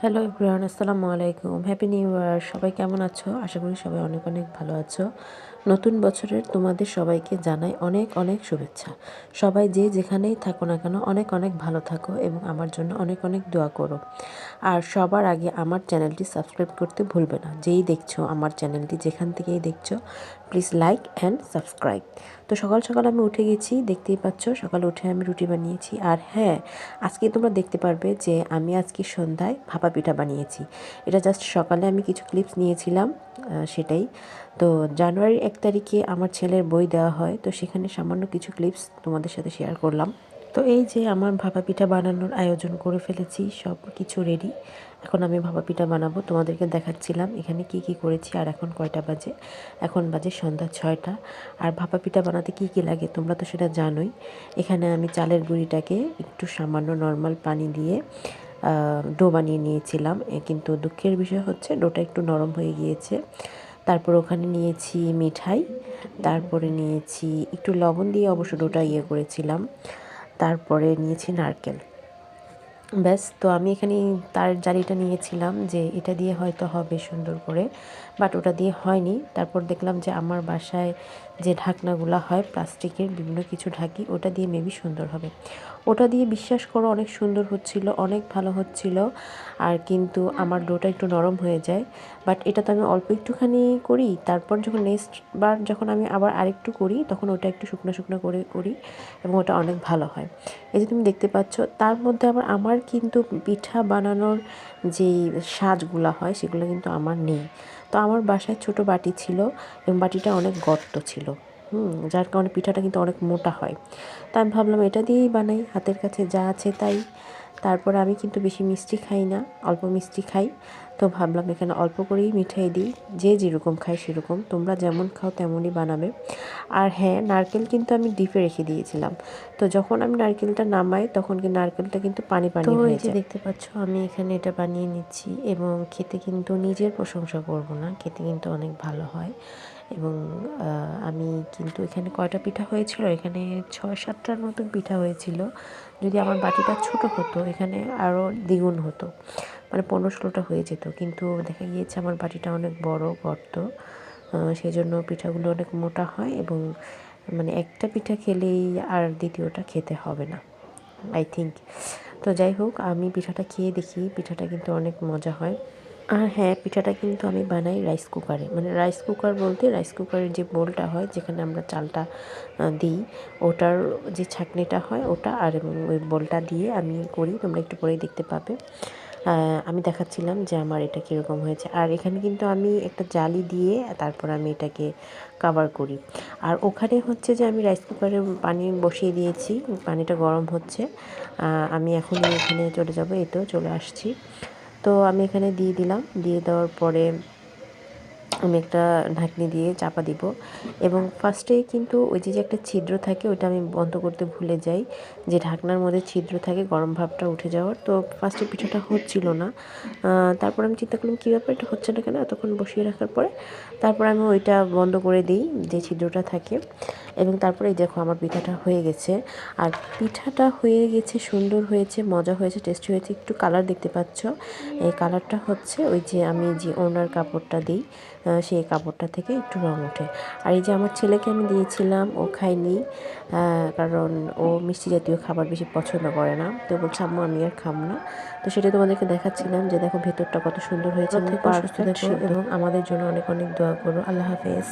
Hello everyone আসসালামু আলাইকুম। Happy new year সবাই কেমন আছো? আশা করি সবাই অনেক অনেক ভালো আছো। নতুন বছরের তোমাদের সবাইকে জানাই অনেক অনেক শুভেচ্ছা। সবাই যে যেখানেই থাকো না কেন, অনেক অনেক ভালো থাকো এবং আমার জন্য অনেক অনেক দোয়া করো। আর সবার আগে আমার চ্যানেলটি সাবস্ক্রাইব করতে ভুলবে না। যেই দেখছ আমার চ্যানেলটি, যেখান থেকেই দেখছ প্লিজ লাইক অ্যান্ড সাবস্ক্রাইব তো সকাল সকাল আমি উঠে গেছি, দেখতেই পাচ্ছ, সকালে উঠে আমি রুটি বানিয়েছি। আর হ্যাঁ আজকে তোমরা দেখতে পারবে যে আমি আজকে সন্ধ্যায় ভাপা পিঠা বানিয়েছি। এটা জাস্ট সকালে আমি কিছু ক্লিপস নিয়েছিলাম সেটাই। তো জানুয়ারির এক তারিখে আমার ছেলের বই দেওয়া হয়, তো সেখানে সামান্য কিছু ক্লিপস তোমাদের সাথে শেয়ার করলাম। তো এই যে আমার ভাপা পিঠা বানানোর আয়োজন করে ফেলেছি, সব কিছু রেডি এখন আমি ভাপা পিঠা বানাবো, তোমাদেরকে দেখাচ্ছিলাম এখানে কি কি করেছি, আর এখন কয়টা বাজে? এখন বাজে সন্ধ্যা ছয়টা। আর ভাপা পিঠা বানাতে কি কি লাগে তোমরা তো সেটা জানোই। এখানে আমি চালের গুঁড়িটাকে একটু সামান্য নর্মাল পানি দিয়ে ডো বানিয়ে নিয়েছিলাম। কিন্তু দুঃখের বিষয় হচ্ছে ডোটা একটু নরম হয়ে গিয়েছে। তারপর ওখানে নিয়েছি মিঠাই, তারপরে নিয়েছি একটু লবণ দিয়ে অবশ্য ডোটা ইয়ে করেছিলাম। তারপরে নিয়েছি নারকেল। ব্যাস, তো আমি এখানে তার জালিটা নিয়েছিলাম যে এটা দিয়ে হয়তো হবে সুন্দর করে বাট ওটা দিয়ে হয়নি। তারপর দেখলাম যে আমার বাসায় যে ঢাকনাগুলো হয়, প্লাস্টিকের বিভিন্ন কিছু ঢাকি, ওটা দিয়ে মেবি সুন্দর হবে। ওটা দিয়ে বিশ্বাস করো অনেক সুন্দর হচ্ছিল, অনেক ভালো হচ্ছিল, আর কিন্তু আমার ডোটা একটু নরম হয়ে যায়। বাট এটা তো আমি অল্প একটুখানি করি, তারপর যখন নেক্সট বার যখন আমি আবার আরেকটু করি, তখন ওটা একটু শুকনো শুকনো করে করি, এবং ওটা অনেক ভালো হয়। এই যে তুমি দেখতে পাচ্ছ, তার মধ্যে আবার আমার কিন্তু পিঠা বানানোর যে সাজগুলো হয়, সেগুলো কিন্তু আমার নেই। তো আমার বাসায় ছোট বাটি ছিল এবং বাটিটা অনেক গর্ত ছিল, হুম, যার কারণে পিঠাটা কিন্তু অনেক মোটা হয়। তা আমি ভাবলাম এটা দিয়েই বানাই, হাতের কাছে যা আছে তাই। তারপর আমি কিন্তু বেশি মিষ্টি খাই না, অল্প মিষ্টি খাই। তো ভাবলাম এখানে অল্প করেই মিঠাই দিই। যে যেরকম খায় সেরকম। তোমরা যেমন খাও তেমনই বানাবে। আর হ্যাঁ নারকেল কিন্তু আমি ডিপে রেখে দিয়েছিলাম। তো যখন আমি নারকেলটা নামাই তখন কি নারকেলটা কিন্তু পানি পানি হয়ে যায়। দেখতে পাচ্ছ আমি এখানে এটা বানিয়ে নিচ্ছি এবং খেতে কিন্তু নিজের প্রশংসা করব না। খেতে কিন্তু অনেক ভালো হয়। এবং আমি কিন্তু এখানে কয়টা পিঠা হয়েছিল? এখানে ছয় সাতটার মতো পিঠা হয়েছিল। যদি আমার বাটিটা ছোট হতো এখানে আরও দ্বিগুণ হতো। মানে পনেরো ষোলোটা হয়ে যেত, কিন্তু দেখা গিয়েছে আমার বাটিটা অনেক বড় গর্ত সেই জন্য পিঠাগুলো অনেক মোটা হয় এবং মানে একটা পিঠা খেলেই আর দ্বিতীয়টা খেতে হবে না আই থিঙ্ক তো যাই হোক, আমি পিঠাটা খেয়ে দেখি, পিঠাটা কিন্তু অনেক মজা হয়। আর হ্যাঁ পিঠাটা কিন্তু আমি বানাই রাইস কুকারে মানে রাইস কুকার বলতে রাইস কুকারের যে বোলটা হয়, যেখানে আমরা চালটা দিই, ওটার যে ছাঁকনিটা হয়, ওটা আর ওই বোলটা দিয়ে আমি করি, তোমরা একটু পরেই দেখতে পাবে। আমি দেখাচ্ছিলাম যে আমার এটা কীরকম হয়েছে। আর এখানে কিন্তু আমি একটা জালি দিয়ে তারপর আমি এটাকে কাভার করি। আর ওখানে হচ্ছে যে আমি রাইস কুকারে পানি বসিয়ে দিয়েছি, পানিটা গরম হচ্ছে। আমি এখন এখানে চলে যাব, এই তো চলে আসছি। তো আমি এখানে দিয়ে দিলাম, দিয়ে দেওয়ার পরে আমি একটা ঢাকনি দিয়ে চাপা দিব। এবং ফার্স্টে কিন্তু ওই যে যে একটা ছিদ্র থাকে, ওইটা আমি বন্ধ করতে ভুলে যাই। যে ঢাকনার মধ্যে ছিদ্র থাকে, গরম ভাবটা উঠে যাওয়ার। তো ফার্স্টে পিঠাটা হচ্ছিল না। তারপর আমি চিন্তা করলাম, কী ব্যাপার? এটা হচ্ছে না কেন? এতক্ষণ বসিয়ে রাখার পরে। তারপর আমি ওইটা বন্ধ করে দিই, যে ছিদ্রটা থাকে। এবং তারপরে এই দেখো আমার পিঠাটা হয়ে গেছে। আর পিঠাটা হয়ে গেছে সুন্দর হয়েছে মজা হয়েছে টেস্টি হয়েছে। একটু কালার দেখতে পাচ্ছ? এই কালারটা হচ্ছে ওই যে আমি যে ওনার কাপড়টা দিই সেই কাপড়টা থেকে একটু রঙ ওঠে। আর এই যে আমার ছেলেকে আমি দিয়েছিলাম ও খায়নি কারণ ও মিষ্টি জাতীয় খাবার বেশি পছন্দ করে না। তো বলছে আম্মু আমি আর খাম না। তো সেটা তোমাদেরকে দেখাচ্ছিলাম যে দেখো ভেতরটা কত সুন্দর হয়েছে এবং আমাদের জন্য অনেক অনেক দোয়া করো। আল্লাহ হাফেজ।